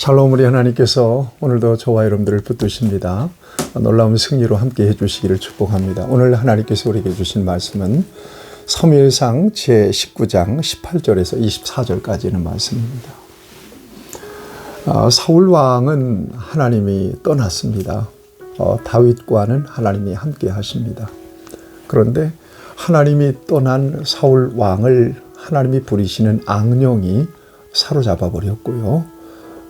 샬롬 우리 하나님께서 오늘도 저와 여러분들을 붙드십니다. 놀라운 승리로 함께 해주시기를 축복합니다. 오늘 하나님께서 우리에게 주신 말씀은 사무엘상 제 19장 18절에서 24절까지는 말씀입니다. 어, 사울 왕은 하나님이 떠났습니다. 어, 다윗과는 하나님이 함께 하십니다. 그런데 하나님이 떠난 사울 왕을 하나님이 부리시는 악령이 사로잡아 버렸고요.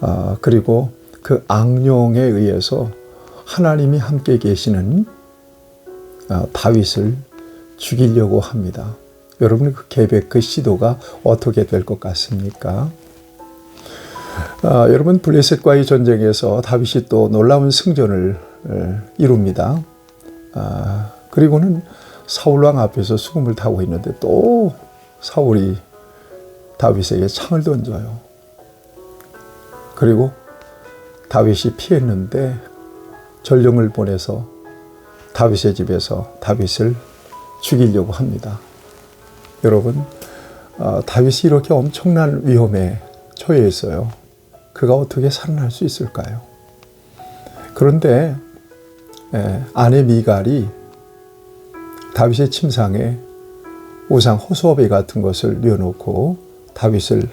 어, 그리고 그 악령에 의해서 하나님이 함께 계시는 어, 다윗을 죽이려고 합니다. 여러분 그 계획, 그 시도가 어떻게 될 것 같습니까? 어, 여러분 블레셋과의 전쟁에서 다윗이 또 놀라운 승전을 이룹니다. 아, 그리고는 사울 왕 앞에서 수금을 타고 있는데 또 사울이 다윗에게 창을 던져요. 그리고 다윗이 피했는데 전령을 보내서 다윗의 집에서 다윗을 죽이려고 합니다. 여러분, 어, 다윗이 이렇게 엄청난 위험에 처해 있어요. 그가 어떻게 살아날 수 있을까요? 그런데 예, 아내 미갈이 다윗의 침상에 우상 호수아비 같은 것을 뉘어놓고 다윗을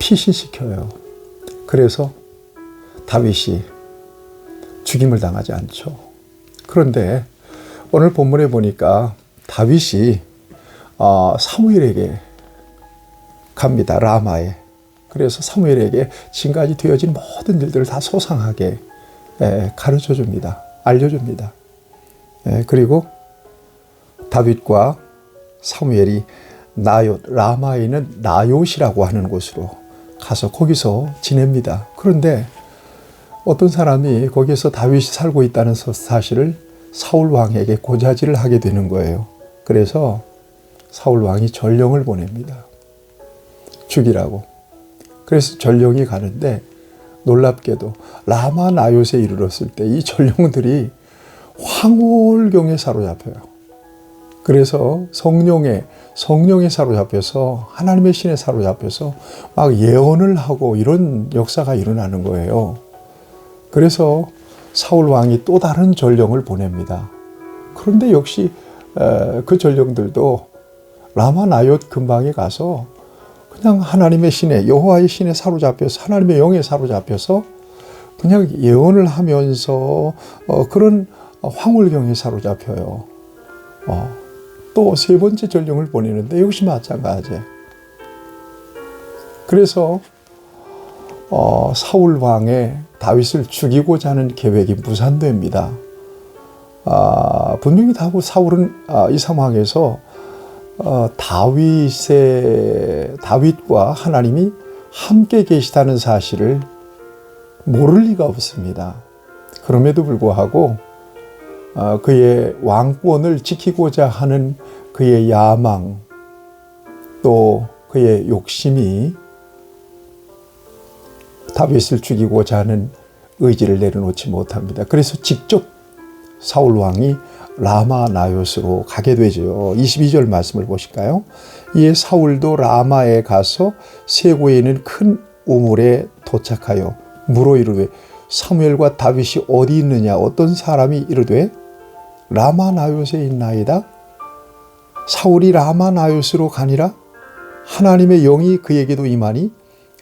피신시켜요. 그래서 다윗이 죽임을 당하지 않죠. 그런데 오늘 본문에 보니까 다윗이 어, 사무엘에게 갑니다. 라마에. 그래서 사무엘에게 지금까지 되어진 모든 일들을 다 소상하게 예, 가르쳐 줍니다. 알려줍니다. 예, 그리고 다윗과 사무엘이 나요트, 라마에 있는 나요시라고 하는 곳으로 가서 거기서 지냅니다. 그런데 어떤 사람이 거기서 다윗이 살고 있다는 사실을 사울 왕에게 고자질을 하게 되는 거예요. 그래서 사울 왕이 전령을 보냅니다. 죽이라고. 그래서 전령이 가는데 놀랍게도 라마 나요에 이르렀을 때 이 전령들이 황홀경에 사로잡혀요. 그래서 성령의 성령에 사로잡혀서 하나님의 신에 사로잡혀서 막 예언을 하고 이런 역사가 일어나는 거예요. 그래서 사울 왕이 또 다른 전령을 보냅니다. 그런데 역시 그 전령들도 라마 나옅 근방에 가서 그냥 하나님의 신에 여호와의 신에 사로잡혀서 하나님의 영에 사로잡혀서 그냥 예언을 하면서 어, 그런 황홀경에 사로잡혀요. 어. 또세 번째 전령을 보내는데 역시 마찬가지. 그래서 어, 사울 왕의 다윗을 죽이고자 하는 계획이 무산됩니다. 아, 분명히 다고 사울은 아, 이 상황에서 어, 다윗의 다윗과 하나님이 함께 계시다는 사실을 모를 리가 없습니다. 그럼에도 불구하고 어, 그의 왕권을 지키고자 하는 그의 야망 또 그의 욕심이 다윗을 죽이고자 하는 의지를 내려놓지 못합니다. 그래서 직접 사울 왕이 라마 나요스로 가게 되죠. 22절 말씀을 보실까요? 이에 사울도 라마에 가서 세고에 있는 큰 우물에 도착하여 물어 이르되 사무엘과 다윗이 어디 있느냐 어떤 사람이 이르되 라마나요스에 있나이다. 사울이 라마나요스로 가니라 하나님의 영이 그에게도 임하니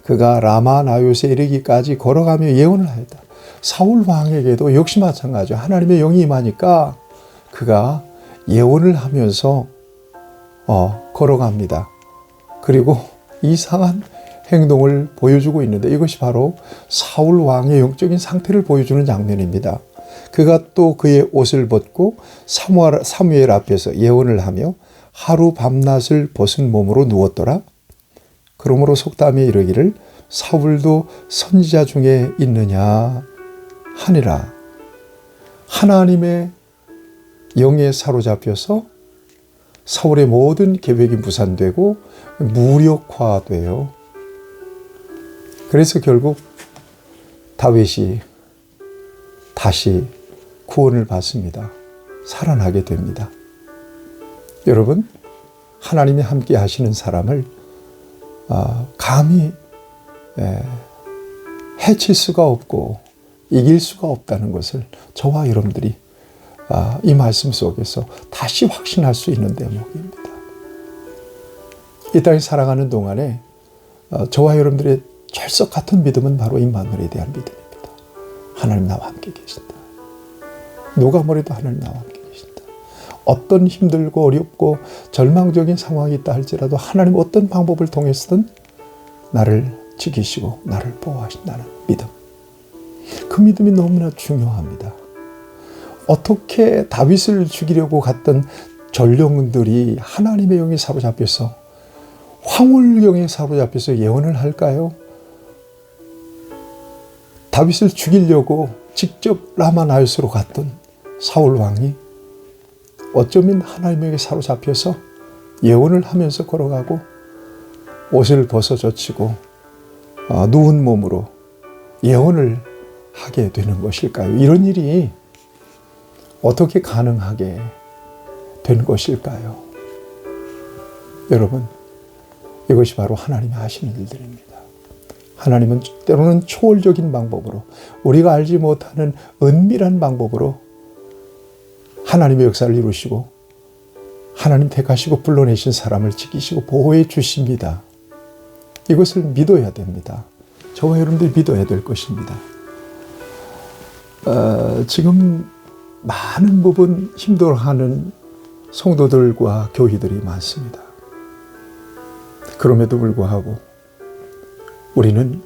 그가 라마나요스에 이르기까지 걸어가며 예언을 하였다. 사울 왕에게도 역시 마찬가지죠. 하나님의 영이 임하니까 그가 예언을 하면서 어, 걸어갑니다. 그리고 이상한 행동을 보여주고 있는데 이것이 바로 사울 왕의 영적인 상태를 보여주는 장면입니다. 그가 또 그의 옷을 벗고 사무엘 앞에서 예언을 하며 하루 밤낮을 벗은 몸으로 누웠더라. 그러므로 속담에 이르기를 사울도 선지자 중에 있느냐 하니라. 하나님의 영에 사로잡혀서 사울의 모든 계획이 무산되고 무력화돼요. 그래서 결국 다윗이 다시 구원을 받습니다. 살아나게 됩니다. 여러분, 하나님이 함께 하시는 사람을 아, 감히 해칠 수가 없고 이길 수가 없다는 것을 저와 여러분들이 아, 이 말씀 속에서 다시 확신할 수 있는 대목입니다. 이 땅에 살아가는 동안에 어, 저와 여러분들의 철석 같은 믿음은 바로 임마누엘에 대한 믿음입니다. 하나님 나와 함께 계신다. 누가 뭐래도 하나님 나와 계신다. 어떤 힘들고 어렵고 절망적인 상황이 있다 할지라도 하나님 어떤 방법을 통해서든 나를 지키시고 나를 보호하신다는 믿음. 그 믿음이 너무나 중요합니다. 어떻게 다윗을 죽이려고 갔던 전령들이 하나님의 영에 사로잡혀서 황홀경에 사로잡혀서 예언을 할까요? 다윗을 죽이려고 직접 라마나요스로 갔던 사울 왕이 어쩌면 하나님에게 사로잡혀서 예언을 하면서 걸어가고 옷을 벗어 젖히고 어, 누운 몸으로 예언을 하게 되는 것일까요? 이런 일이 어떻게 가능하게 된 것일까요? 여러분, 이것이 바로 하나님이 하시는 일들입니다. 하나님은 때로는 초월적인 방법으로 우리가 알지 못하는 은밀한 방법으로 하나님의 역사를 이루시고 하나님 택하시고 불러내신 사람을 지키시고 보호해 주십니다. 이것을 믿어야 됩니다. 저와 여러분들이 믿어야 될 것입니다. 어, 지금 많은 부분 힘들어하는 성도들과 교회들이 많습니다. 그럼에도 불구하고 우리는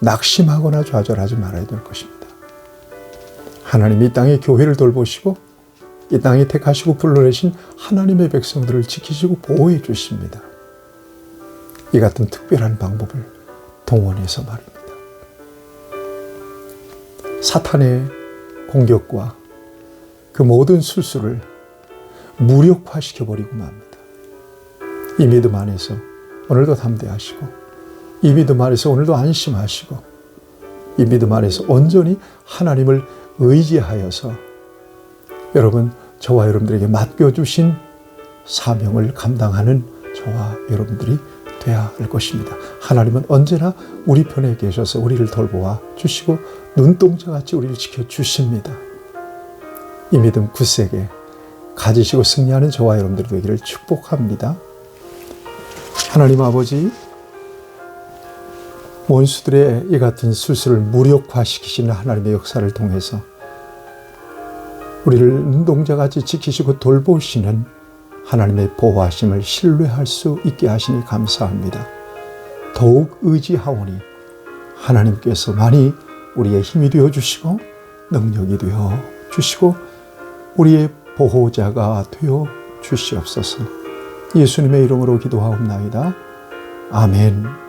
낙심하거나 좌절하지 말아야 될 것입니다. 하나님이 이 땅의 교회를 돌보시고 이 땅에 택하시고 불러내신 하나님의 백성들을 지키시고 보호해 주십니다. 이 같은 특별한 방법을 동원해서 말입니다. 사탄의 공격과 그 모든 술수를 무력화시켜버리고 맙니다. 이 믿음 안에서 오늘도 담대하시고, 이 믿음 안에서 오늘도 안심하시고, 이 믿음 안에서 온전히 하나님을 의지하여서 여러분, 저와 여러분들에게 맡겨주신 사명을 감당하는 저와 여러분들이 돼야 할 것입니다. 하나님은 언제나 우리 편에 계셔서 우리를 돌보아 주시고 눈동자 같이 우리를 지켜 주십니다. 이 믿음 굳세게 가지시고 승리하는 저와 여러분들이 되기를 축복합니다. 하나님 아버지, 원수들의 이 같은 술수를 무력화시키시는 하나님의 역사를 통해서 우리를 눈동자같이 지키시고 돌보시는 하나님의 보호하심을 신뢰할 수 있게 하시니 감사합니다. 더욱 의지하오니 하나님께서 많이 우리의 힘이 되어 주시고 능력이 되어 주시고 우리의 보호자가 되어 주시옵소서. 예수님의 이름으로 기도하옵나이다. 아멘.